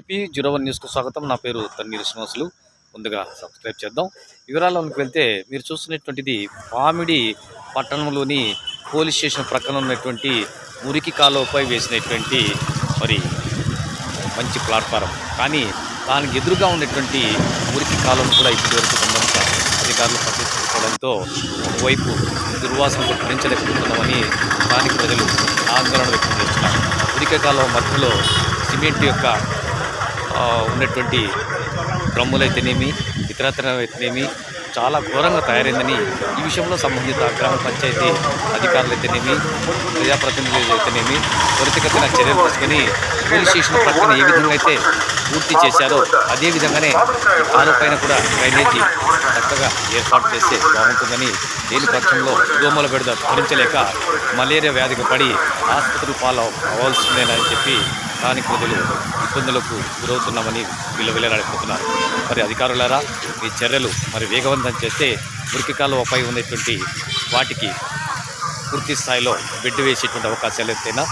AP zero one న్యూస్కు స్వాగతం. నా పేరు తన్నీరు శ్రీనివాసులు. ముందుగా సబ్స్క్రైబ్ చేద్దాం. వివరాల్లోకి వెళ్తే మీరు చూస్తున్నటువంటిది పామిడి పట్టణంలోని పోలీస్ స్టేషన్ ప్రక్కన ఉన్నటువంటి మురికి కాలువపై వేసినటువంటి మరి మంచి ప్లాట్ఫారం. కానీ దానికి ఎదురుగా ఉన్నటువంటి మురికి కాలువను కూడా ఇప్పటివరకు సంబంధిత అధికారులు పట్టించుకోవడంతో ఒకవైపు దుర్వాసనకు భరించలేకపోతున్నామని స్థానిక ప్రజలు ఆందోళన వ్యక్తం చేస్తున్నారు. మురికి కాలువ మధ్యలో సిమెంట్ యొక్క ఆ, ఉన్నటువంటి ఇతరత్ర ఇతరత్రమైతేనేమి చాలా ఘోరంగా తయారైందని ఈ విషయంలో సంబంధిత గ్రామ పంచాయతీ అధికారులు అయితేనేమి ప్రజాప్రతినిధులు అయితేనేమి త్వరితగతిన చర్యలు తీసుకొని పోలీస్ స్టేషన్ ప్రక్కన ఏ విధంగా అయితే పూర్తి చేశారో అదే విధంగానే కాలు పైన కూడా డ్రైనేజీ చక్కగా ఏర్పాటు చేస్తే బాగుంటుందని దీని పక్షంలో దోమల బెడద భరించలేక మలేరియా వ్యాధికి పడి ఆసుపత్రి పాలు అవ్వాల్సిందేనని చెప్పి స్థానిక ప్రజలు ఇబ్బందులకు గురవుతున్నామని వీళ్ళు మరి అధికారులారా ఈ చర్యలు మరి వేగవంతం చేస్తే మురికి కాలువపై ఉన్నటువంటి వాటికి పూర్తి స్థాయిలో బెడ్ వేసేటువంటి అవకాశాలు ఎంతైనా